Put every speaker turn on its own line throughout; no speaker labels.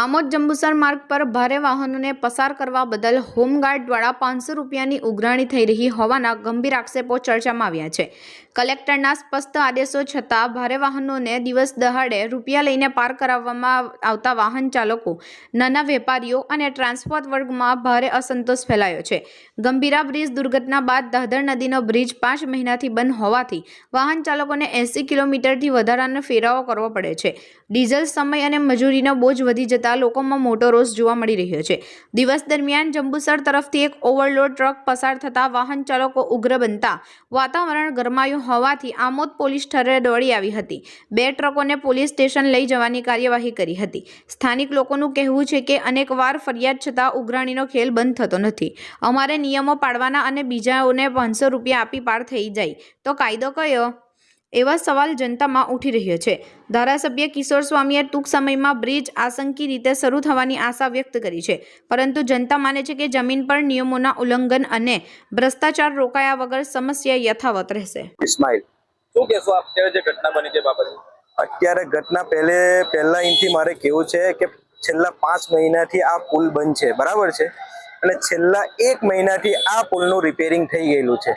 આમોદ જંબુસર માર્ગ પર ભારે વાહનોને પસાર કરવા બદલ હોમગાર્ડ દ્વારા પાંચસો રૂપિયાની ઉઘરાણી થઈ રહી હોવાના ગંભીર આક્ષેપો ચર્ચામાં આવ્યા છે. કલેક્ટરના સ્પષ્ટ આદેશો છતાં ભારે વાહનોને દિવસ દહાડે રૂપિયા લઈને પાર કરાવવામાં આવતા વાહન ચાલકો, નાના વેપારીઓ અને ટ્રાન્સપોર્ટ વર્ગમાં ભારે અસંતોષ ફેલાયો છે. ગંભીરા બ્રિજ દુર્ઘટના બાદ દાદર નદીનો બ્રિજ પાંચ મહિનાથી બંધ હોવાથી વાહન ચાલકોને એંસી કિલોમીટરથી વધારાનો ફેરાવો કરવો પડે છે. ડીઝલ સમય અને મજૂરીનો બોજ વધી જતા લોકોમાં મોટો રોષ જોવા મળી રહ્યો છે. દિવસ દરમિયાન જંબુસર તરફથી એક ઓવરલોડ ટ્રક પસાર થતા વાહન ચાલકો ઉગ્ર બનતા વાતાવરણ ગરમાયું હોવાથી આમોદ પોલીસ ઠરે દોડી આવી હતી. બે ટ્રકોને પોલીસ સ્ટેશન લઈ જવાની કાર્યવાહી કરી હતી. સ્થાનિક લોકોનું કહેવું છે કે અનેકવાર ફરિયાદ છતાં ઉઘરાણીનો ખેલ બંધ થતો નથી. અમારે નિયમો પાડવાના અને બીજાઓને પાંચસો રૂપિયા આપી પાર થઈ જાય. તો કાયદો કયો? એવા સવાલ જનતામાં ઉઠી રહ્યો છે. ધારાસભ્ય કિશોર સ્વામીએ ટૂંક સમયમાં બ્રિજ આશંકી રીતે શરૂ થવાની આશા વ્યક્ત કરી છે. પરંતુ જનતા માને છે કે જમીન પર નિયમોના ઉલ્લંઘન અને ભ્રષ્ટાચાર રોકાયા વગર સમસ્યા યથાવત રહેશે.
ઇસ્માઇલ.
શું કહેશો આપ? અત્યારે જે ઘટના બની તે બાબતે?
અત્યારે ઘટના પહેલે પહેલા અહીંથી મારે કેવું છે કે છેલ્લા પાંચ મહિનાથી આ પુલ બંધ છે. બરાબર છે? અને છેલ્લા એક મહિનાથી આ પુલનું રિપેરિંગ થઈ ગયેલું છે.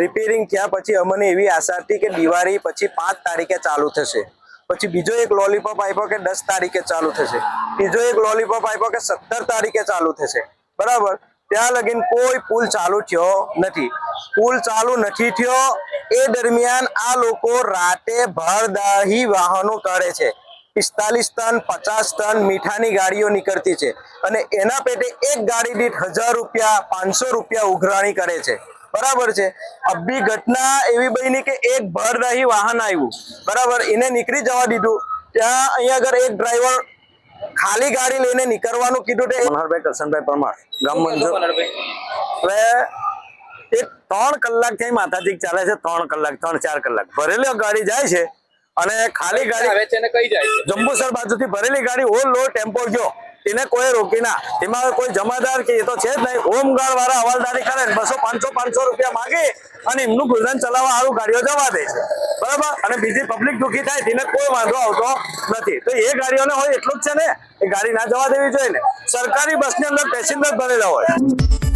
રિપેરિંગ થયા પછી અમને એવી આશા હતી કે દિવાળી પછી પાંચ તારીખે ચાલુ થશે. પછી બીજો એક લોલીપોપ આપ્યો કે દસ તારીખે ચાલુ થશે. બીજો એક લોલીપોપ આપ્યો કે સત્તર તારીખે ચાલુ થશે. બરાબર? ત્યાં લગીન કોઈ પુલ ચાલુ થયો નથી. પુલ ચાલુ નથી થયો, એ દરમિયાન આ લોકો રાતે ભરદાહી વાહનો કરે છે. પિસ્તાલીસ ટન, પચાસ ટન મીઠાની ગાડીઓ નીકળતી છે. અને એના પેટે એક ગાડી દીઠ હજાર રૂપિયા, પાંચસો રૂપિયા ઉઘરાણી કરે છે. બરાબર છે. અભી ઘટના એવી બની કે એક ભરદાહી વાહન આવ્યું. બરાબર? એને નીકળી જવા દીધું. ત્યાં અહીંયા આગળ એક ડ્રાઈવર ખાલી ગાડી લઈને નીકળવાનું કીધું તે મનહરભાઈ કરશનભાઈ પરમાર ગામ મંજૂર.
મનોહરભાઈ?
એક ત્રણ કલાકથી માતાજી ચાલે છે ત્રણ કલાક ત્રણ ચાર કલાક. ભરેલી ગાડી જાય છે અને ખાલી ગાડી
આવે છે ને કઈ જાય છે?
જંબુસર બાજુથી ભરેલી ગાડી ઓલ લો ટેમ્પો ગયો. એને કોઈ રોકી ના. એમાં કોઈ જમાદાર કે એ તો છે જ નહીં. હોમગાર્ડ વાળા હવાલદારી કરે બસો પાંચસો પાંચસો રૂપિયા માગે અને એમનું ગુજરાન ચલાવવા સારું ગાડીઓ જવા દે છે. બરાબર? અને બીજી પબ્લિક દુઃખી થાય તેને કોઈ વાંધો આવતો નથી. તો એ ગાડીઓને હોય એટલું જ છે ને, એ ગાડી ના જવા દેવી જોઈએ ને. સરકારી બસની અંદર પેસેન્જર ભરેલા હોય.